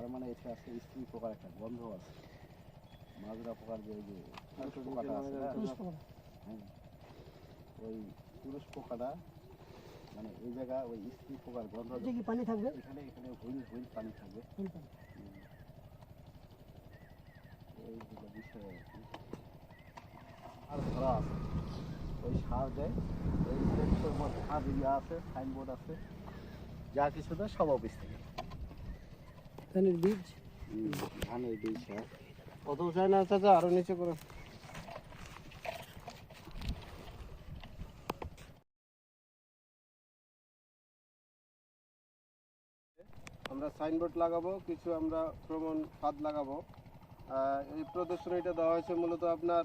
তার মানে এসে আছে স্ত্রী পোকার একটা গন্ধ আছে। মাজরা পোকার যে যে পোকাটা আছে হ্যাঁ। ওই পুরুষ পোকাটা মানে এই জায়গা ওই স্ত্রী পোকার গন্ধ এটা কি পানি থাকবে? এখানে এখানে হুইল হুইল পানি থাকবে। ফুল পানি। বিষয় আর কি। আর ধরা আছে। ওই সার দেয় ওই সার ইয়ে আছে সাইনবোর্ড আছে। যা কিছু দেয় সব অফিস থেকে। ধানের বীজ? ধানের বীজ অত চাই না চাচা, আরও নিচে আমরা সাইনবোর্ড লাগাবো, কিছু আমরা ভ্রমণ ফাঁদ লাগাবো। এই প্রদর্শনীটা দেওয়া হয়েছে মূলত আপনার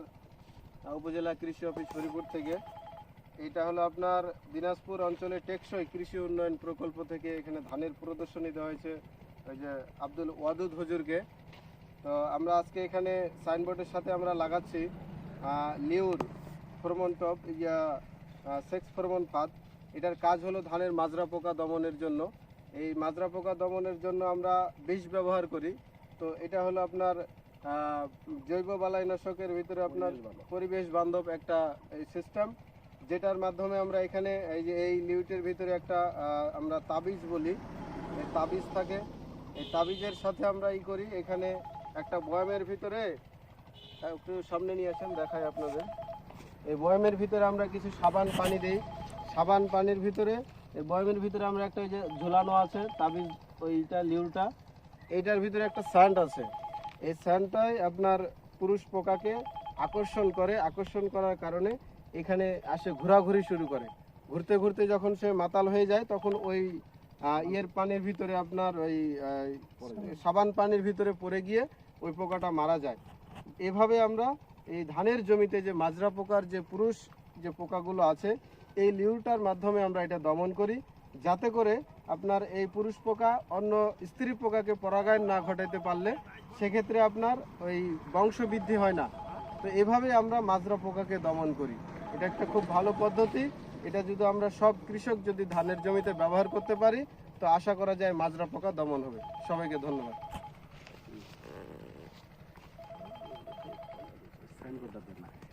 উপজেলা কৃষি অফিস হরিপুর থেকে। এটা হলো আপনার দিনাজপুর অঞ্চলে টেকসই কৃষি উন্নয়ন প্রকল্প থেকে এখানে ধানের প্রদর্শনী দেওয়া হয়েছে। ওই যে আব্দুল ওয়াদুদ হুজুরকে। তো আমরা আজকে এখানে সাইনবোর্ডের সাথে আমরা লাগাচ্ছি লিউর ফরমন টপ ইয়া সেক্স ফরমন ফাঁদ এটার কাজ হলো ধানের মাজরা পোকা দমনের জন্য। এই মাজরা পোকা দমনের জন্য আমরা বিষ ব্যবহার করি। তো এটা হলো আপনার জৈব বালাইনাশকের ভিতরে আপনার পরিবেশ বান্ধব একটা সিস্টেম যেটার মাধ্যমে আমরা এখানে এই যে এই নিউটের ভিতরে একটা আমরা তাবিজ বলি। তাবিজ থাকে। এই তাবিজের সাথে আমরা ই করি, এখানে একটা বয়ামের ভিতরে একটু সামনে নিয়ে আসেন, দেখাই আপনাদের। এই বয়ামের ভিতরে আমরা কিছু সাবান পানি দেই। সাবান পানির ভিতরে, এই বয়ামের ভিতরে আমরা একটা ওই যে ঝোলানো আছে, তাবিজ, ওইটা, লিউলটা। এইটার ভিতরে একটা স্যান্ড আছে। এই স্যান্ডটাই আপনার পুরুষ পোকাকে আকর্ষণ করে। আকর্ষণ করার কারণে এখানে আসে ঘোরাঘুরি শুরু করে। ঘুরতে ঘুরতে যখন সে মাতাল হয়ে যায়, তখন ওই ইয়ের পানির ভিতরে আপনার ওই সাবান পানির ভিতরে পড়ে গিয়ে ওই পোকাটা মারা যায়। এভাবে আমরা এই ধানের জমিতে যে মাজরা পোকার যে পুরুষ যে পোকাগুলো আছে, এই লিউটার মাধ্যমে আমরা এটা দমন করি, যাতে করে আপনার এই পুরুষ পোকা অন্য স্ত্রী পোকাকে পরাগায়ন না ঘটাতে পারলে সেক্ষেত্রে আপনার ওই বংশবৃদ্ধি হয় না। তো এভাবে আমরা মাজরা পোকাকে দমন করি। এটা একটা খুব ভালো পদ্ধতি। এটা যদি আমরা সব কৃষক যদি ধানের জমিতে ব্যবহার করতে পারি, তো আশা করা যায় মাজরা পোকা দমন হবে। সবাইকে ধন্যবাদ। সাইনবোর্ডটা দেন